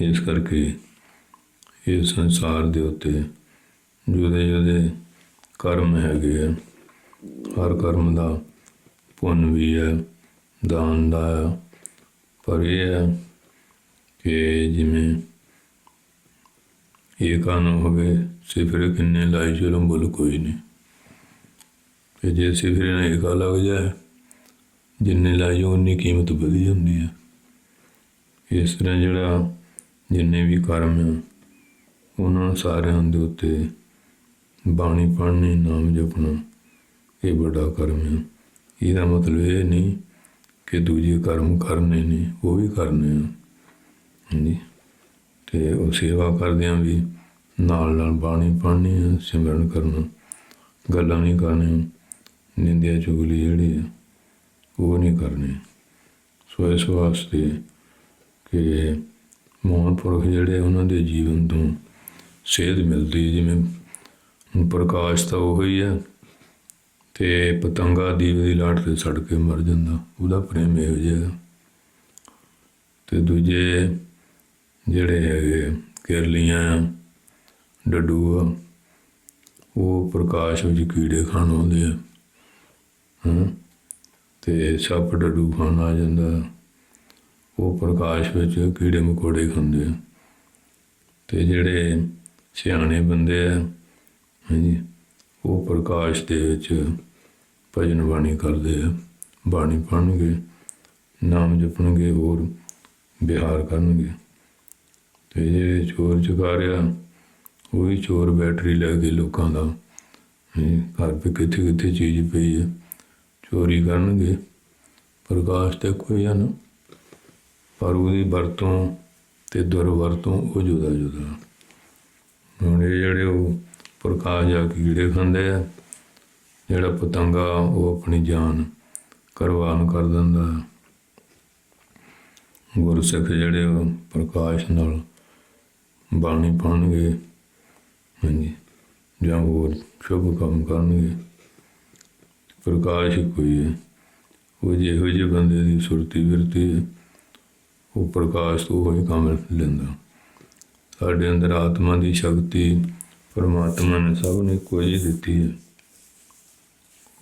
ਇਸ ਕਰਕੇ ਇਹ ਸੰਸਾਰ ਦੇ ਉੱਤੇ ਜੁਦੇ ਜਿਹਦੇ ਕਰਮ ਹੈਗੇ ਆ। ਹਰ ਕਰਮ ਦਾ ਪੁੰਨ ਵੀ ਹੈ, ਦਾਨ ਦਾ ਹੈ। ਪਰ ਇਹ ਹੈ ਕਿ ਜਿਵੇਂ ਏਕਾ ਨਾ ਹੋਵੇ, ਸਿਫਰ ਕਿੰਨੇ ਲਾਈ ਚਲੋ ਬੋਲ ਕੋਈ ਨਹੀਂ। ਤੇ ਜੇ ਸਿਫਰ ਨਾਲ ਏਕਾ ਲੱਗ ਜਾਏ, ਜਿੰਨੇ ਲਾਈ ਉਨੀ ਕੀਮਤ ਵਧੀ ਜਾਂਦੀ ਹੈ। ਇਸ ਤਰ੍ਹਾਂ ਜਿਹੜਾ ਜਿੰਨੇ ਵੀ ਕਰਮ ਆ, ਉਹਨਾਂ ਸਾਰਿਆਂ ਦੇ ਉੱਤੇ ਬਾਣੀ ਪੜ੍ਹਨੀ, ਨਾਮ ਜਪਣਾ, ਇਹ ਵੱਡਾ ਕਰਮ ਹੈ ਇਹਦਾ ਮਤਲਬ ਇਹ ਨਹੀਂ ਕਿ ਦੂਜੇ ਕਰਮ ਕਰਨੇ ਨੇ, ਉਹ ਵੀ ਕਰਨੇ ਆ। ਹਾਂਜੀ। ਤੇ ਉਹ ਸੇਵਾ ਕਰਦਿਆਂ ਵੀ ਨਾਲ ਨਾਲ ਬਾਣੀ ਪੜ੍ਹਨੀ ਹੈ ਸਿਮਰਨ ਕਰਨਾ। ਗੱਲਾਂ ਨਹੀਂ ਕਰਨੀਆਂ, ਨਿੰਦਿਆ ਚੁਗਲੀ ਜਿਹੜੀ ਹੈ ਉਹ ਨਹੀਂ ਕਰਨੀ। ਸੋ ਇਸ ਵਾਸਤੇ ਕਿ ਮਹਾਂਪੁਰਖ ਜਿਹੜੇ ਉਹਨਾਂ ਦੇ ਜੀਵਨ ਤੋਂ ਸੇਧ ਮਿਲਦੀ ਜਿਵੇਂ ਪ੍ਰਕਾਸ਼ ਤਾਂ ਉਹ ਹੀ ਹੈ ਤੇ ਪਤੰਗਾ ਦੀਵੇ ਦੀ ਲਾਟ ਤੇ ਸੜ ਕੇ ਮਰ ਜਾਂਦਾ। ਉਹਦਾ ਪ੍ਰੇਮ ਇਹੋ ਜਿਹਾ ਹੈ। ਤੇ ਦੂਜੇ ਜਿਹੜੇ ਹੈਗੇ ਕਿਰਲੀਆਂ, ਡੱਡੂ ਆ, ਉਹ ਪ੍ਰਕਾਸ਼ ਵਿੱਚ ਕੀੜੇ ਖਾਣ ਆਉਂਦੇ ਆ। ਹਾਂ। ਤੇ ਸੱਪ ਡੱਡੂ ਖਾਣ ਆ ਜਾਂਦਾ। ਉਹ ਪ੍ਰਕਾਸ਼ ਵਿੱਚ ਕੀੜੇ ਮਕੌੜੇ ਖਾਂਦੇ ਆ। ਤੇ ਜਿਹੜੇ ਸਿਆਣੇ ਬੰਦੇ ਆ, ਹਾਂਜੀ, ਉਹ ਪ੍ਰਕਾਸ਼ ਦੇ ਵਿੱਚ ਭਜਨ ਬਾਣੀ ਕਰਦੇ ਆ, ਬਾਣੀ ਪੜ੍ਹਨਗੇ, ਨਾਮ ਜਪਣਗੇ ਹੋਰ, ਵਿਹਾਰ ਕਰਨਗੇ। ਤੇ ਜਿਹੜੇ ਚੋਰ ਚਕਾਰਿਆ ਉਹ ਵੀ ਚੋਰ ਬੈਟਰੀ ਲੈ ਕੇ ਲੋਕਾਂ ਦਾ ਘਰ ਪੇ ਕਿੱਥੇ ਕਿੱਥੇ ਚੀਜ਼ ਪਈ ਹੈ ਚੋਰੀ ਕਰਨਗੇ। ਪ੍ਰਕਾਸ਼ ਤੇ ਕੋਈ ਆ ਨਾ, ਪਰ ਉਹਦੀ ਵਰਤੋਂ ਤੇ ਦੁਰਵਰਤੋਂ ਉਹ ਜੁਦਾ ਜੁਦਾ ਹੁਣ ਇਹ ਜਿਹੜੇ ਉਹ ਪ੍ਰਕਾਸ਼ ਜਾ ਕੀੜੇ ਖਾਂਦੇ ਆ ਜਿਹੜਾ ਪਤੰਗਾ ਉਹ ਆਪਣੀ ਜਾਨ ਕੁਰਬਾਨ ਕਰ ਦਿੰਦਾ ਗੁਰਸਿੱਖ ਜਿਹੜੇ ਉਹ ਪ੍ਰਕਾਸ਼ ਨਾਲ ਬਾਣੀ ਪੜ੍ਹਨਗੇ ਹਾਂਜੀ, ਜਾਂ ਹੋਰ ਸ਼ੁਭ ਕੰਮ ਕਰਨਗੇ। ਪ੍ਰਕਾਸ਼ ਕੋਈ ਹੈ ਉਹ ਜਿਹੋ ਜਿਹੇ ਬੰਦੇ ਦੀ ਸੁਰਤੀ ਵਿਰਤੀ ਹੈ, ਉਹ ਪ੍ਰਕਾਸ਼ ਤੋਂ ਹੋਈ ਕੰਮ ਲੈਂਦਾ। ਸਾਡੇ ਅੰਦਰ ਆਤਮਾ ਦੀ ਸ਼ਕਤੀ ਪਰਮਾਤਮਾ ਨੇ ਸਭ ਨੇ ਕੋਈ ਦਿੱਤੀ ਹੈ।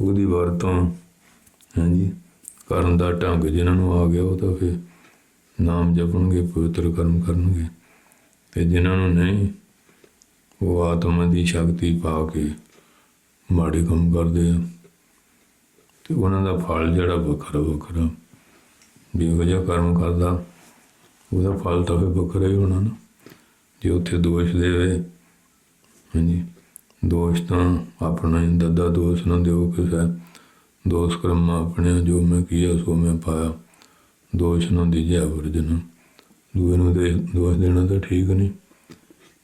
ਉਹਦੀ ਵਰਤੋਂ, ਹਾਂਜੀ, ਕਰਨ ਦਾ ਢੰਗ ਜਿਹਨਾਂ ਨੂੰ ਆ ਗਿਆ ਉਹ ਤਾਂ ਫਿਰ ਨਾਮ ਜਪਣਗੇ, ਪਵਿੱਤਰ ਕਰਮ ਕਰਨਗੇ। ਤੇ ਜਿਨ੍ਹਾਂ ਨੂੰ ਨਹੀਂ, ਉਹ ਆਤਮਾ ਦੀ ਸ਼ਕਤੀ ਪਾ ਕੇ ਮਾੜੇ ਕੰਮ ਕਰਦੇ ਆ। ਤੇ ਉਹਨਾਂ ਦਾ ਫਲ ਜਿਹੜਾ ਵੱਖਰਾ ਵੱਖਰਾ ਜਿਹੋ ਜਿਹਾ ਕਰਮ ਕਰਦਾ, ਉਹਦਾ ਫਲ ਤਾਂ ਫਿਰ ਵੱਖਰਾ ਹੀ ਹੋਣਾ ਨਾ। ਜੇ ਉੱਥੇ ਦੋਸ਼ ਦੇਵੇ, ਹਾਂਜੀ। ਦੋਸ਼ ਤਾਂ ਆਪਣਾ ਹੀ ਦਦਾ ਦੋਸ਼ ਨਾ ਦਿਓ ਕਿਸੇ। ਦੋਸ਼ ਕਰਮ ਆਪਣੇ ਜੋ ਮੈਂ ਕੀਆ, ਸੋ ਮੈਂ ਪਾਇਆ। ਦੋਸ਼ ਨਾ ਦੀਜੇ ਵਰਜਨ ਦੂਏ ਨੂੰ ਦੇ ਦੋਸ਼ ਦੇਣਾ ਤਾਂ ਠੀਕ ਨਹੀਂ।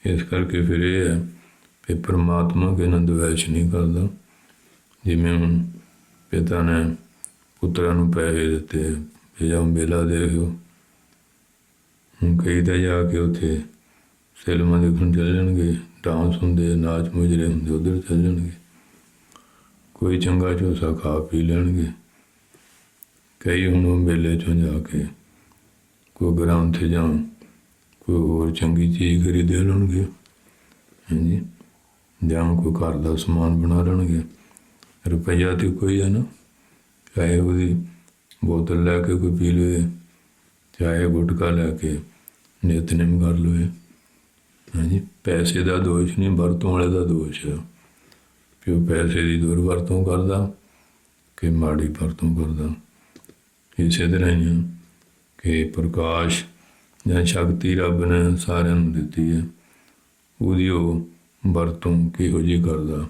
ਇਸ ਕਰਕੇ ਫਿਰ ਇਹ ਹੈ ਕਿ ਪ੍ਰਮਾਤਮਾ ਕੇ ਨਾਲ ਵੈਸ਼ ਨਹੀਂ ਕਰਦਾ। ਜਿਵੇਂ ਹੁਣ ਪਿਤਾ ਨੇ ਪੁੱਤਰਾਂ ਨੂੰ ਪੈਸੇ ਦਿੱਤੇ ਵੀ ਜਾਂ ਮੇਲਾ ਦੇਖਿਓ ਹੁਣ ਕਈ ਤਾਂ ਜਾ ਕੇ ਉੱਥੇ ਫਿਲਮਾਂ ਦੇਖਣ ਚੱਲ ਜਾਣਗੇ। ਡਾਂਸ ਹੁੰਦੇ, ਨਾਚ ਮੁਜਰੇ ਹੁੰਦੇ, ਉਧਰ ਚੱਲ ਜਾਣਗੇ। ਕੋਈ ਚੰਗਾ ਚੋਸਾ ਖਾ ਪੀ ਲੈਣਗੇ। ਕਈ ਹੁਣ ਉਹ ਮੇਲੇ ਚੋਂ ਜਾ ਕੇ ਕੋਈ ਗ੍ਰੰਥ ਜਾਂ ਕੋਈ ਹੋਰ ਚੰਗੀ ਚੀਜ਼ ਖਰੀਦ ਲੈਣਗੇ, ਹਾਂਜੀ, ਜਾਂ ਕੋਈ ਘਰ ਦਾ ਸਮਾਨ ਬਣਾ ਲੈਣਗੇ। ਰੁਪਈਆ ਤੇ ਕੋਈ ਹੈ ਨਾ, ਚਾਹੇ ਉਹਦੀ ਬੋਤਲ ਲੈ ਕੇ ਕੋਈ ਪੀ ਲਵੇ, ਚਾਹੇ ਗੁਟਕਾ ਲੈ ਕੇ ਨਿਤਨੇਮ ਕਰ ਲਵੇ। ਹਾਂਜੀ, ਪੈਸੇ ਦਾ ਦੋਸ਼ ਨਹੀਂ, ਵਰਤੋਂ ਵਾਲੇ ਦਾ ਦੋਸ਼ ਹੈ ਕਿ ਉਹ ਪੈਸੇ ਦੀ ਦੁਰਵਰਤੋਂ ਕਰਦਾ ਕਿ ਮਾੜੀ ਵਰਤੋਂ ਕਰਦਾ। ਇਸੇ ਤਰ੍ਹਾਂ ਹੀ ਹੈ ਕਿ ਪ੍ਰਕਾਸ਼ ਜਾਂ ਸ਼ਕਤੀ ਰੱਬ ਨੇ ਸਾਰਿਆਂ ਨੂੰ ਦਿੱਤੀ ਹੈ ਉਹਦੀ ਉਹ ਵਰਤੋਂ ਕਿਹੋ ਜਿਹੀ ਕਰਦਾ?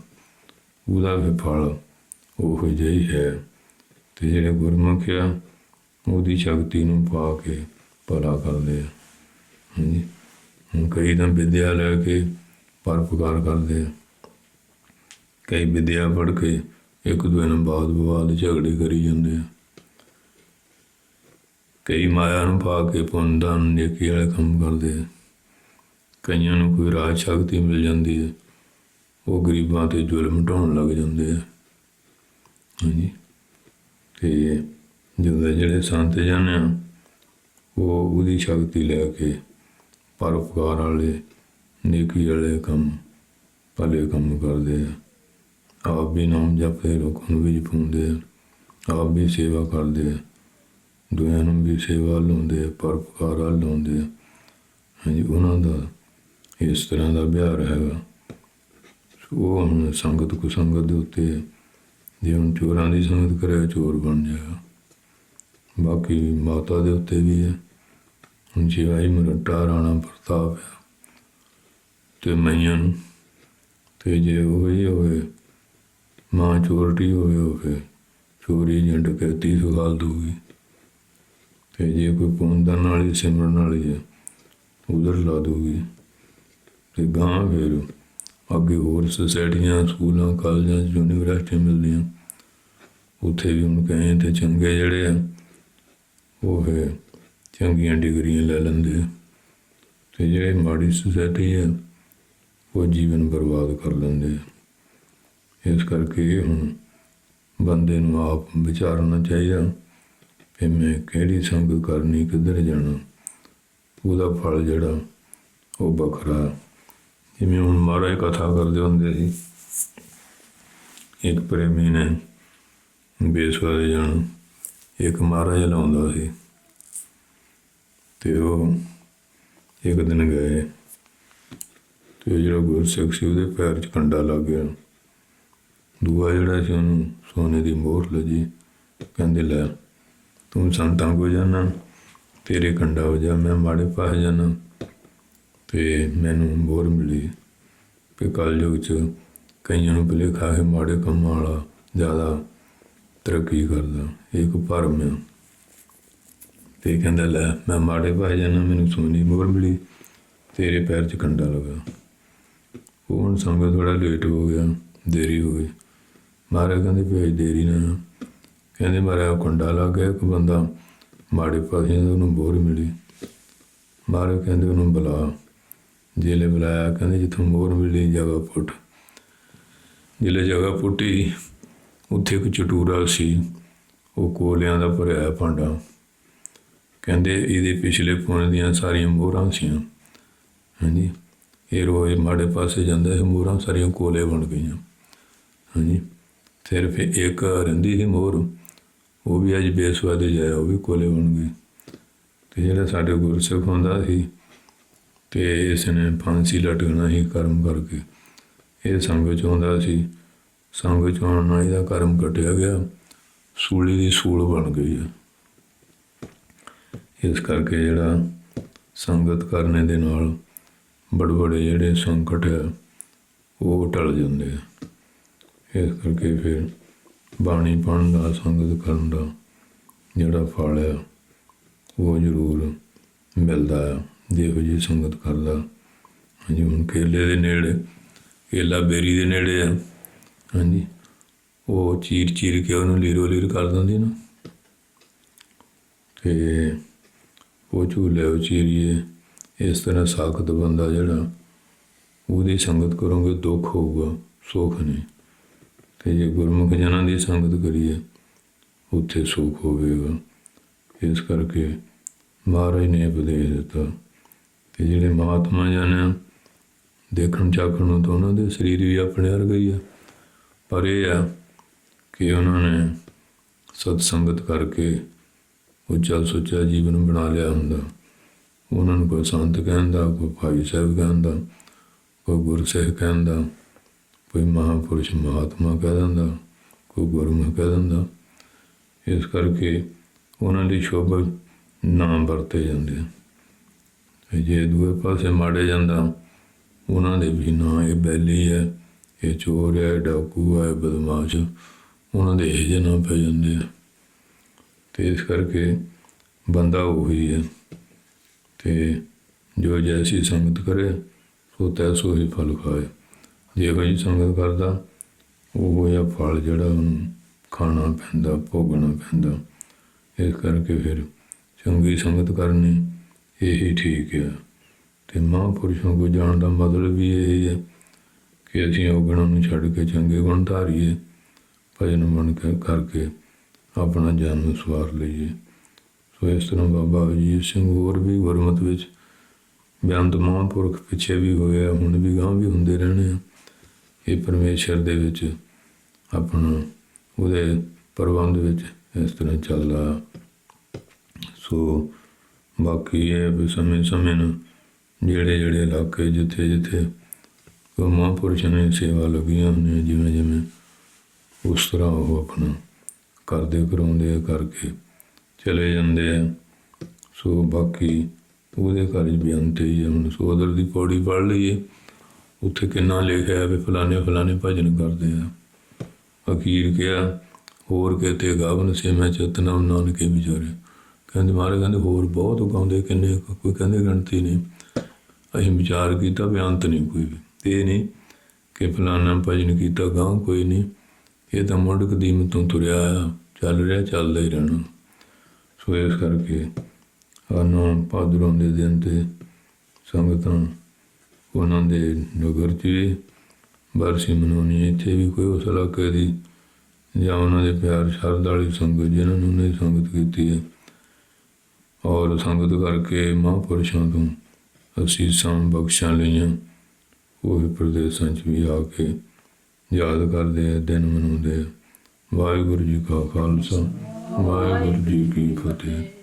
ਉਹਦਾ ਵੀ ਫਲ ਉਹੋ ਜਿਹਾ ਹੀ ਹੈ। ਤੇ ਜਿਹੜੇ ਗੁਰਮੁਖ ਆ, ਉਹਦੀ ਸ਼ਕਤੀ ਨੂੰ ਪਾ ਕੇ ਭਲਾ ਕਰਦੇ ਆ। ਹਾਂਜੀ। ਕਈ ਤਾਂ ਵਿਦਿਆ ਲੈ ਕੇ ਪਰਪਕਾਰ ਕਰਦੇ ਆ। ਕਈ ਵਿਦਿਆ ਪੜ੍ਹ ਕੇ ਇੱਕ ਦੂਜੇ ਨਾਲ ਬਾਤ ਵਿਵਾਦ ਝਗੜੇ ਕਰੀ ਜਾਂਦੇ ਆ। ਕਈ ਮਾਇਆ ਨੂੰ ਪਾ ਕੇ ਪੁੰਨ ਦਾਨ ਨੇਕੀ ਵਾਲੇ ਕੰਮ ਕਰਦੇ ਆ। ਕਈਆਂ ਨੂੰ ਕੋਈ ਰਾਜ ਸ਼ਕਤੀ ਮਿਲ ਜਾਂਦੀ ਹੈ ਉਹ ਗਰੀਬਾਂ ਤੇ ਜ਼ੁਲਮ ਢਾਉਣ ਲੱਗ ਜਾਂਦੇ ਆ। ਹਾਂਜੀ। ਤੇ ਜਦੋਂ ਜਿਹੜੇ ਸੰਤ ਜਨ ਆ, ਉਹ ਉਹਦੀ ਸ਼ਕਤੀ ਲੈ ਕੇ ਪਰਉਪਕਾਰ ਵਾਲੇ, ਨੇਕੀ ਵਾਲੇ ਕੰਮ, ਭਲੇ ਕੰਮ ਕਰਦੇ ਆ। ਆਪ ਵੀ ਨਾਮ ਜਪਦੇ, ਲੋਕਾਂ ਨੂੰ ਵੀ ਜਪਾਉਂਦੇ ਆ। ਆਪ ਵੀ ਸੇਵਾ ਕਰਦੇ ਆ। ਦੁਨੀਆਂ ਨੂੰ ਵੀ ਸੇਵਾ ਲਾਉਂਦੇ ਆ, ਪਰਉਪਕਾਰ ਵੱਲ ਲਾਉਂਦੇ ਆ। ਹਾਂਜੀ, ਉਹਨਾਂ ਦਾ ਇਸ ਤਰ੍ਹਾਂ ਦਾ ਵਿਹਾਰ ਹੈਗਾ। ਉਹ ਹੁਣ ਸੰਗਤ ਕੋ ਸੰਗਤ ਦੇ ਉੱਤੇ ਜੇ ਹੁਣ ਚੋਰਾਂ ਦੀ ਸੰਗਤ ਕਰਿਆ, ਚੋਰ ਬਣ ਜਾਏਗਾ। ਬਾਕੀ ਮਾਤਾ ਦੇ ਉੱਤੇ ਵੀ ਹੈ ਜਿਵਾਈ ਮਰਟਾ ਰਾਣਾ ਪ੍ਰਤਾਪ ਹੈ ਤੇ ਮਈਆਂ ਨੂੰ, ਤੇ ਜੇ ਉਹ ਹੀ ਹੋਵੇ, ਮਾਂ ਚੋਰਟੀ ਹੋਵੇ ਹੋਵੇ ਚੋਰੀ ਜਾਂ ਡਕੈਤੀ ਸੁਗਾਲ ਦੂਗੀ ਤੇ ਜੇ ਕੋਈ ਪੁੰਦਨ ਵਾਲੀ, ਸਿਮਰਨ ਵਾਲੀ ਹੈ ਉਧਰ ਲਾ ਦੂਗੀ ਤੇ ਗਾਂ ਫਿਰ ਅੱਗੇ ਹੋਰ ਸੁਸਾਇਟੀਆਂ ਸਕੂਲਾਂ, ਕਾਲਜਾਂ ਯੂਨੀਵਰਸਿਟੀਆਂ ਮਿਲਦੀਆਂ। ਉੱਥੇ ਵੀ ਹੁਣ ਕਹੇ ਤੇ ਚੰਗੇ ਜਿਹੜੇ ਆ, ਉਹ ਫਿਰ ਚੰਗੀਆਂ ਡਿਗਰੀਆਂ ਲੈ ਲੈਂਦੇ ਆ। ਤੇ ਜਿਹੜੇ ਮਾੜੀ ਸੁਸਾਇਟੀ ਹੈ ਉਹ ਜੀਵਨ ਬਰਬਾਦ ਕਰ ਲੈਂਦੇ ਆ। ਇਸ ਕਰਕੇ ਇਹ ਹੁਣ ਬੰਦੇ ਨੂੰ ਆਪ ਵਿਚਾਰਨਾ ਚਾਹੀਦਾ ਕਿ ਮੈਂ ਕਿਹੜੀ ਸੰਗਤ ਕਰਨੀ, ਕਿੱਧਰ ਜਾਣਾ। ਉਹਦਾ ਫਲ ਜਿਹੜਾ, ਉਹ ਵੱਖਰਾ। ਜਿਵੇਂ ਹੁਣ ਮਹਾਰਾਜ ਕਥਾ ਕਰਦੇ ਹੁੰਦੇ ਸੀ, ਇੱਕ ਪ੍ਰੇਮੀ ਨੇ ਬੇਸਵਾਰੇ ਜਾਣਾ, ਇੱਕ ਮਹਾਰਾਜ ਲਾਉਂਦਾ ਸੀ। ਤੇ ਉਹ ਇੱਕ ਦਿਨ ਗਏ ਤੇ ਜਿਹੜਾ ਗੁਰਸਿੱਖ ਸੀ ਉਹਦੇ ਪੈਰ 'ਚ ਕੰਡਾ ਲੱਗ ਗਿਆ। ਦੂਆ ਜਿਹੜਾ ਸੀ ਉਹਨੂੰ ਸੋਨੇ ਦੀ ਮੋਹਰ ਲੱਗੀ, ਕਹਿੰਦੇ, ਲੈ, ਤੂੰ ਸੰਤਾਂ ਕੋ ਜਾਣਾ, ਤੇਰੇ ਕੰਡਾ ਹੋ ਜਾ, ਮੈਂ ਮਾੜੇ ਪਾਸ ਜਾਣਾ। ਤੇ ਮੈਨੂੰ ਮੋਹਰ ਮਿਲੀ ਕਿ ਕਲਯੁਗ ਚ ਕਈਆਂ ਨੂੰ ਭੁਲੇਖਾ ਹੈ ਮਾੜੇ ਕੰਮਾਂ ਵਾਲਾ ਜ਼ਿਆਦਾ ਤਰੱਕੀ ਕਰਦਾ ਇਹ ਇੱਕ ਭਰਮ ਹੈ ਤੇ ਕਹਿੰਦਾ, ਲੈ, ਮੈਂ ਮਾੜੇ ਪਾਸ ਜਾਣਾ ਮੈਨੂੰ ਸੋਨੀ ਮੋਹਰ ਮਿਲੀ। ਤੇਰੇ ਪੈਰ 'ਚ ਕੰਡਾ ਲਗਾ। ਉਹ ਹੁਣ ਸੰਗਤ ਥੋੜਾ ਲੇਟ ਹੋ ਗਿਆ, ਦੇਰੀ ਹੋ ਗਈ। ਮਹਾਰਾਜ ਕਹਿੰਦੇ, ਭੇਜ ਦੇਰੀ ਨਾ। ਕਹਿੰਦੇ ਮਾਰਾ ਕੰਡਾ ਲੱਗ ਗਿਆ, ਇੱਕ ਬੰਦਾ ਮਾੜੇ ਪਾਸੇ ਦਾ ਉਹਨੂੰ ਬੋਰ ਮਿਲੀ। ਮਹਾਰਾਜ ਕਹਿੰਦੇ, ਉਹਨੂੰ ਬੁਲਾ। ਜੇਲੇ ਬੁਲਾਇਆ, ਕਹਿੰਦੇ, ਜਿੱਥੋਂ ਮੋਰ ਮਿਲੀ, ਜਗ੍ਹਾ ਪੁੱਟ। ਜਿਲੇ ਜਗ੍ਹਾ ਪੁੱਟੀ, ਉੱਥੇ ਇੱਕ ਚਟੂਰਾ ਸੀ। ਉਹ ਕੋਲਿਆਂ ਦਾ ਭਰਿਆ ਭਾਂਡਾ। ਕਹਿੰਦੇ ਇਹਦੇ ਪਿਛਲੇ ਪੁਣ ਦੀਆਂ ਸਾਰੀਆਂ ਮੋਹਰਾਂ ਸੀਆਂ। ਹਾਂਜੀ। ਇਹ ਰੋਜ਼ ਮਾੜੇ ਪਾਸੇ ਜਾਂਦਾ ਸੀ ਮੋਹਰਾਂ ਸਾਰੀਆਂ ਕੋਲੇ ਬਣ ਗਈਆਂ। ਹਾਂਜੀ। ਸਿਰਫ ਇੱਕ ਰਹਿੰਦੀ ਸੀ ਮੋਹਰ, ਉਹ ਵੀ ਅੱਜ ਬੇਸਵਾਦੇ ਜਾਇਆ, ਉਹ ਵੀ ਕੋਲੇ ਬਣ ਗਈ। ਤੇ ਜਿਹੜਾ ਸਾਡੇ ਗੁਰਸਿੱਖ ਹੁੰਦਾ ਸੀ, ਤੇ ਇਸ ਨੇ ਫਾਂਸੀ ਲਟਕਣਾ ਹੀ ਕਰਮ ਕਰਕੇ, ਇਹ ਸੰਗ ਚ ਹੁੰਦਾ ਸੀ। ਸੰਗ ਚ ਆਉਣ ਨਾਲ ਇਹਦਾ ਕਰਮ ਕੱਟਿਆ ਗਿਆ, ਸੂਲੀ ਦੀ ਸੂਲ ਬਣ ਗਈ ਹੈ। ਇਸ ਕਰਕੇ ਜਿਹੜਾ ਸੰਗਤ ਕਰਨੇ ਦੇ ਨਾਲ ਬੜੇ ਬੜੇ ਜਿਹੜੇ ਸੰਕਟ ਆ, ਉਹ ਟਲ ਜਾਂਦੇ ਆ। ਇਸ ਕਰਕੇ ਫਿਰ ਬਾਣੀ ਪੜ੍ਹਨ ਦਾ, ਸੰਗਤ ਕਰਨ ਦਾ ਜਿਹੜਾ ਫਲ ਆ, ਉਹ ਜ਼ਰੂਰ ਮਿਲਦਾ ਆ। ਜਿਹੋ ਜੀ ਸੰਗਤ ਕਰਦਾ। ਹਾਂਜੀ, ਹੁਣ ਕੇਲੇ ਦੇ ਨੇੜੇ, ਕੇਲਾ ਬੇਰੀ ਦੇ ਨੇੜੇ ਆ। ਹਾਂਜੀ, ਉਹ ਚੀਰ ਚੀਰ ਕੇ ਉਹਨੂੰ ਲੀਰੋ ਲੀਰ ਕਰ ਦਿੰਦੀ ਨਾ। ਤੇ ਉਹ ਝੂਲੇ ਉਹ ਇਸ ਤਰ੍ਹਾਂ ਸਾਖਤ ਬੰਦਾ ਜਿਹੜਾ, ਉਹਦੀ ਸੰਗਤ ਕਰੋਗੇ ਦੁੱਖ ਹੋਊਗਾ, ਸੁੱਖ ਨਹੀਂ। ਤੇ ਜੇ ਗੁਰਮੁਖ ਜਨਾਂ ਦੀ ਸੰਗਤ ਕਰੀਏ, ਉੱਥੇ ਸੁੱਖ ਹੋਵੇਗਾ। ਇਸ ਕਰਕੇ ਮਹਾਰਾਜ ਨੇ ਉਪਦੇਸ਼ ਦਿੱਤਾ ਕਿ ਜਿਹੜੇ ਮਹਾਤਮਾ ਜਨ ਆ, ਦੇਖਣ ਚਾਖਣ ਨੂੰ ਤਾਂ ਉਹਨਾਂ ਦੇ ਸਰੀਰ ਵੀ ਆਪਣੇ ਵਰਗਾ ਗਈ ਆ। ਪਰ ਇਹ ਆ ਕਿ ਉਹਨਾਂ ਨੇ ਸਤ ਸੰਗਤ ਕਰਕੇ ਉੱਚਾ ਸੁੱਚਾ ਜੀਵਨ ਬਣਾ ਲਿਆ ਹੁੰਦਾ। ਉਹਨਾਂ ਨੂੰ ਕੋਈ ਸੰਤ ਕਹਿੰਦਾ, ਕੋਈ ਭਾਈ ਸਾਹਿਬ ਕਹਿੰਦਾ, ਕੋਈ ਗੁਰਸਿੱਖ ਕਹਿੰਦਾ, ਕੋਈ ਮਹਾਪੁਰਸ਼ ਮਹਾਤਮਾ ਕਹਿ ਦਿੰਦਾ, ਕੋਈ ਗੁਰਮੁਖ ਕਹਿ ਦਿੰਦਾ। ਇਸ ਕਰਕੇ ਉਹਨਾਂ ਦੀ ਸ਼ੋਭਾ ਨਾਮ ਵਰਤੇ ਜਾਂਦੇ ਆ। ਜੇ ਦੂਏ ਪਾਸੇ ਮਾੜੇ ਜਾਂਦਾ, ਉਹਨਾਂ ਦੇ ਵੀ ਨਾਂ ਇਹ ਬੈਲੀ ਹੈ, ਇਹ ਚੋਰ ਹੈ, ਡਾਕੂ ਹੈ, ਬਦਮਾਸ਼, ਉਹਨਾਂ ਦੇ ਇਹ ਜਿਹੇ ਨਾਂ ਪੈ ਜਾਂਦੇ ਆ। ਤੇ ਇਸ ਕਰਕੇ ਬੰਦਾ ਉਹੀ ਹੈ। ਤੇ ਜੋ ਜੈਸੀ ਸੰਗਤ ਕਰੇ, ਸੋ ਤੈਸੋ ਹੀ ਫਲ ਖਾਏ। ਜੇ ਕੋਈ ਸੰਗਤ ਕਰਦਾ, ਉਹ ਹੋਇਆ ਫਲ ਜਿਹੜਾ ਉਹਨੂੰ ਖਾਣਾ ਪੈਂਦਾ, ਭੋਗਣਾ ਪੈਂਦਾ। ਇਸ ਕਰਕੇ ਫਿਰ ਚੰਗੀ ਸੰਗਤ ਕਰਨੀ ਇਹੀ ਠੀਕ ਹੈ। ਤੇ ਮਹਾਂਪੁਰਸ਼ਾਂ ਕੋ ਜਾਣ ਦਾ ਮਤਲਬ ਵੀ ਇਹ ਹੈ ਕਿ ਅਸੀਂ ਔਗਣਾਂ ਨੂੰ ਛੱਡ ਕੇ ਚੰਗੇ ਗੁਣ ਧਾਰੀਏ, ਭਜਨ ਮਨ ਕੇ ਕਰਕੇ ਆਪਣਾ ਜਨਮ ਸਵਾਰ ਲਈਏ। ਸੋ ਇਸ ਤਰ੍ਹਾਂ ਬਾਬਾ ਅਜੀਤ ਸਿੰਘ ਹੋਰ ਵੀ ਗੁਰਮਤ ਵਿੱਚ ਬਿਆੰਤ ਮਹਾਂਪੁਰਖ ਪਿੱਛੇ ਵੀ ਹੋਏ ਆ, ਹੁਣ ਵੀ ਗਾਂ ਵੀ ਹੁੰਦੇ ਰਹਿਣੇ ਆ। ਇਹ ਪਰਮੇਸ਼ਰ ਦੇ ਵਿੱਚ ਆਪਣਾ ਉਹਦੇ ਪ੍ਰਬੰਧ ਵਿੱਚ ਇਸ ਤਰ੍ਹਾਂ ਚੱਲਦਾ ਸੋ ਬਾਕੀ ਇਹ ਵੀ ਸਮੇਂ ਸਮੇਂ ਨੂੰ ਜਿਹੜੇ ਜਿਹੜੇ ਇਲਾਕੇ ਜਿੱਥੇ ਜਿੱਥੇ ਕੋ ਮਹਾਂਪੁਰਸ਼ਾਂ ਨੇ ਸੇਵਾ ਲੱਗੀਆਂ ਹੁੰਦੀਆਂ, ਜਿਵੇਂ ਜਿਵੇਂ ਉਸ ਤਰ੍ਹਾਂ ਉਹ ਆਪਣਾ ਕਰਦੇ ਕਰਾਉਂਦੇ ਆ ਕਰਕੇ ਚਲੇ ਜਾਂਦੇ ਆ। ਸੋ ਬਾਕੀ ਉਹਦੇ ਘਰ 'ਚ ਵੀ ਅੰਤ ਹੀ ਆ। ਹੁਣ ਸੋਦਰ ਦੀ ਪੌੜੀ ਪੜ੍ਹ ਲਈਏ। ਉੱਥੇ ਕਿੰਨਾ ਲਿਖਿਆ ਹੈ ਵੀ ਫਲਾਣੇ ਫਲਾਣੇ ਭਜਨ ਕਰਦੇ ਆ। ਅਖੀਰ ਕਿਹਾ, ਹੋਰ ਕਿਤੇ ਗਾਵਨ ਸੇ ਮੈਂ ਚਤਨਾ ਨਾਨਕੇ ਵਿਚਾਰੇ। ਕਹਿੰਦੇ ਮਾਰੇ ਕਹਿੰਦੇ ਹੋਰ ਬਹੁਤ ਗਾਉਂਦੇ, ਕਿੰਨੇ ਕੋਈ ਕਹਿੰਦੇ ਗਿਣਤੀ ਨਹੀਂ। ਅਸੀਂ ਵਿਚਾਰ ਕੀਤਾ ਵੀ ਨਹੀਂ ਕੋਈ ਵੀ। ਇਹ ਨਹੀਂ ਕਿ ਫਲਾਣਾ ਭਜਨ ਕੀਤਾ ਗਾਂ ਕੋਈ ਨਹੀਂ। ਇਹ ਤਾਂ ਮੁੱਢ ਕਦੀਮ ਤੋਂ ਤੁਰਿਆ ਆ ਚੱਲ ਰਿਹਾ, ਚੱਲਦਾ ਹੀ ਰਹਿਣਾ। ਸੋ ਇਸ ਕਰਕੇ ਆਨੋਂ ਭਾਦਰੋਂ ਦੇ ਦਿਨ ਤੇ ਸੰਗਤਾਂ ਉਹਨਾਂ ਦੇ ਨਗਰ 'ਚ ਵੀ ਬਰਸੀ ਮਨਾਉਣੀ ਇੱਥੇ ਵੀ ਕੋਈ ਉਸ ਇਲਾਕੇ ਦੀ ਜਾਂ ਉਹਨਾਂ ਦੇ ਪਿਆਰ ਸ਼ਰਧਾ ਵਾਲੀ ਸੰਗਤ ਜਿਹਨਾਂ ਨੂੰ ਉਹਨੇ ਸੰਗਤ ਕੀਤੀ ਹੈ। ਔਰ ਸੰਗਤ ਕਰਕੇ ਮਹਾਂਪੁਰਸ਼ਾਂ ਤੋਂ ਅਸੀਸਾਂ ਬਖਸ਼ਾਂ ਲਈਆਂ। ਉਹ ਪ੍ਰਦੇਸ਼ਾਂ 'ਚ ਵੀ ਆ ਕੇ ਯਾਦ ਕਰਦੇ ਆ ਦਿਨ ਮਨਾਉਂਦੇ ਆ। ਵਾਹਿਗੁਰੂ ਜੀ ਕਾ ਖਾਲਸਾ ਵਾਹਿਗੁਰੂ ਜੀ ਕੀ ਫਤਿਹ।